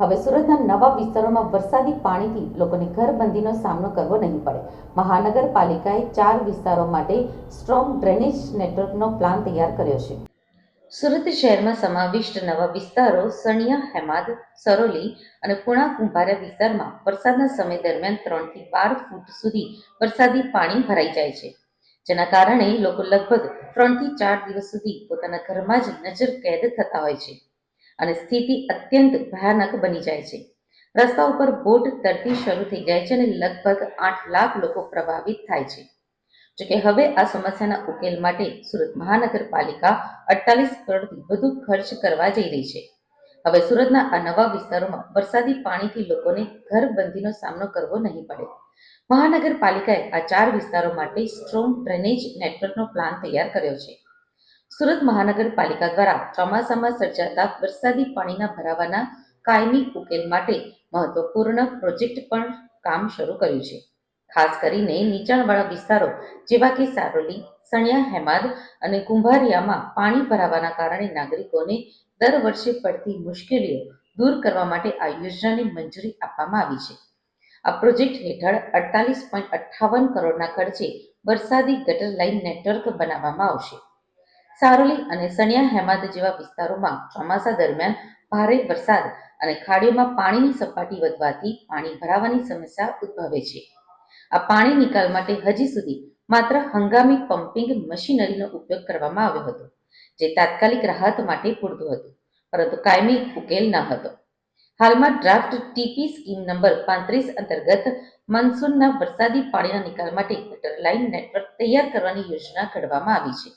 હવે સુરતના નવા વિસ્તારોમાં વરસાદી પાણીથી લોકોને ઘરબંધીનો સામનો કરવો નહીં પડે. મહાનગરપાલિકાએ ચાર વિસ્તારો માટે સ્ટ્રોંગ ડ્રેનેજ નેટવર્કનો પ્લાન તૈયાર કર્યો છે. સુરત શહેરમાં સમાવિષ્ટ નવા વિસ્તારો સણિયા, હેમાદ, સરોલી અને પુણા કુંભારા વિસ્તારમાં વરસાદના સમય દરમિયાન ત્રણથી બાર ફૂટ સુધી વરસાદી પાણી ભરાઈ જાય છે. જેના કારણે લોકો લગભગ ત્રણથી ચાર દિવસ સુધી પોતાના ઘરમાં જ નજર કેદ થતા હોય છે. અને સ્થિતિ અત્યંત ભયાનક બની જાય છે. રસ્તા ઉપર બોટ તરતી શરૂ થઈ જાય છે અને લગભગ આઠ લાખ લોકો પ્રભાવિત થાય છે. જોકે હવે આ સમસ્યાના ઉકેલ માટે સુરત મહાનગરપાલિકા અડતાલીસ કરોડથી વધુ ખર્ચ કરવા જઈ રહી છે. હવે સુરતના આ નવા વિસ્તારોમાં વરસાદી પાણીથી લોકોને ઘરબંધીનો સામનો કરવો નહીં પડે. મહાનગરપાલિકાએ આ ચાર વિસ્તારો માટે સ્ટ્રોંગ ડ્રેનેજ નેટવર્કનો પ્લાન તૈયાર કર્યો છે. સુરત મહાનગરપાલિકા દ્વારા ચોમાસામાં સર્જાતા વરસાદી પાણીના ભરાવાના કાયમી ઉકેલ માટે મહત્વપૂર્ણ પ્રોજેક્ટ પણ કામ શરૂ કર્યું છે. ખાસ કરીને નીચાણવાળા વિસ્તારો જેવા કે સારોલી, સણિયા, હેમાદ અને કુંભારિયામાં પાણી ભરાવાના કારણે નાગરિકોને દર વર્ષે પડતી મુશ્કેલીઓ દૂર કરવા માટે આ યોજનાને મંજૂરી આપવામાં આવી છે. આ પ્રોજેક્ટ હેઠળ અડતાલીસ પોઈન્ટ અઠ્ઠાવન કરોડના ખર્ચે વરસાદી ગટર લાઇન નેટવર્ક બનાવવામાં આવશે. સારોલી અને સણિયા હેમાદ જેવા વિસ્તારોમાં ચોમાસા દરમિયાન ભારે વરસાદ અને ખાડીઓમાં પાણીની સપાટી વધવાથી પાણી ભરાવાની સમસ્યા ઉદ્ભવે છે. આ પાણી નિકાલ માટે હજી સુધી માત્ર હંગામી પમ્પિંગ મશીનરીનો ઉપયોગ કરવામાં આવ્યો હતો, જે તાત્કાલિક રાહત માટે પૂરતું હતું, પરંતુ કાયમી ઉકેલ ન હતો. હાલમાં ડ્રાફ્ટ ટીપી સ્કીમ નંબર પાંત્રીસ અંતર્ગત મનસૂનના વરસાદી પાણીના નિકાલ માટે લાઇન નેટવર્ક તૈયાર કરવાની યોજના ઘડવામાં આવી છે.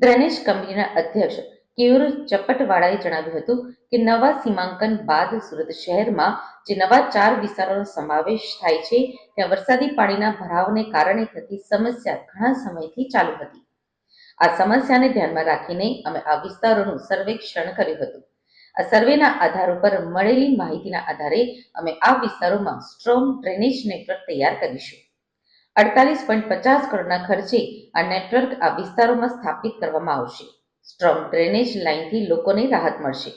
ડ્રેનેજ કંપનીના અધ્યક્ષ કેયુર ચપટવાળાએ જણાવ્યું હતું કે નવા સીમાંકન બાદ સુરત શહેરમાં જે નવા ચાર વિસ્તારોનો સમાવેશ થાય છે, ત્યાં વરસાદી પાણીના ભરાવને કારણે થતી સમસ્યા ઘણા સમયથી ચાલુ હતી. આ સમસ્યાને ધ્યાનમાં રાખીને અમે આ વિસ્તારોનું સર્વેક્ષણ કર્યું હતું. આ સર્વેના આધાર ઉપર મળેલી માહિતીના આધારે અમે આ વિસ્તારોમાં સ્ટ્રોંગ ડ્રેનેજ નેટવર્ક તૈયાર કરીશું. અડતાલીસ પોઈન્ટ પચાસ કરોડના ખર્ચે આ નેટવર્ક આ વિસ્તારોમાં સ્થાપિત કરવામાં આવશે. સ્ટ્રોંગ ડ્રેનેજ લાઇનથી લોકોને રાહત મળશે.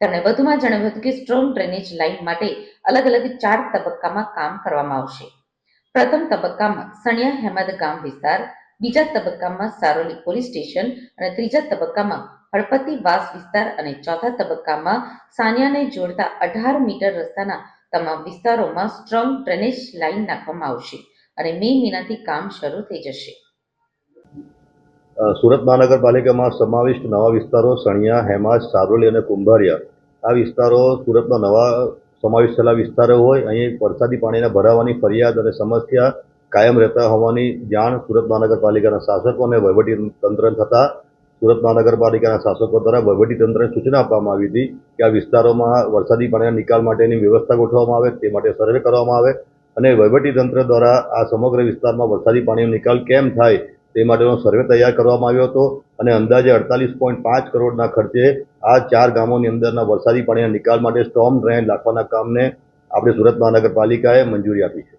તેમણે વધુમાં જણાવ્યું હતું કે સ્ટ્રોંગ ડ્રેનેજ લાઇન માટે અલગ અલગ ચાર તબક્કામાં કામ કરવામાં આવશે. પ્રથમ તબક્કામાં સણિયા હેમદ ગામ વિસ્તાર, બીજા તબક્કામાં સારોલી પોલીસ સ્ટેશન અને ત્રીજા તબક્કામાં હળપતિ વાસ વિસ્તાર અને ચોથા તબક્કામાં સાનિયાને જોડતા અઢાર મીટર રસ્તાના તમામ વિસ્તારોમાં સ્ટ્રોંગ ડ્રેનેજ લાઇન નાખવામાં આવશે. અને મે મહિનાથી કામ શરૂ થઈ જશે. સુરત મહાનગરપાલિકામાં સમાવિષ્ટ નવા વિસ્તારો સણિયા, હેમાજ, સારોલી અને કુંભારિયા. આ વિસ્તારો સુરતમાં નવા સમાવિષ્ટ થયેલા વિસ્તારો હોય, અહીં વરસાદી પાણીના ભરાવાની ફરિયાદ અને સમસ્યા કાયમ રહેતા હોવાની જાણ સુરત મહાનગરપાલિકાના શાસકો અને વહીવટી તંત્ર થતાં સુરત મહાનગરપાલિકાના શાસકો દ્વારા વહીવટી તંત્રને સૂચના આપવામાં આવી હતી કે આ વિસ્તારોમાં વરસાદી પાણીના નિકાલ માટેની વ્યવસ્થા ગોઠવવામાં આવે, તે માટે સર્વે કરવામાં આવે. અને વહીવટી તંત્ર દ્વારા આ સમગ્ર વિસ્તારમાં વરસાદી પાણીનો નિકાલ કેમ થાય તે માટેનો સર્વે તૈયાર કરવામાં આવ્યો હતો અને અંદાજે અડતાલીસ પોઈન્ટ પાંચ કરોડના ખર્ચે આ ચાર ગામોની અંદરના વરસાદી પાણીના નિકાલ માટે સ્ટોમ ડ્રેન નાખવાના કામને આપણે સુરત મહાનગરપાલિકાએ મંજૂરી આપી છે.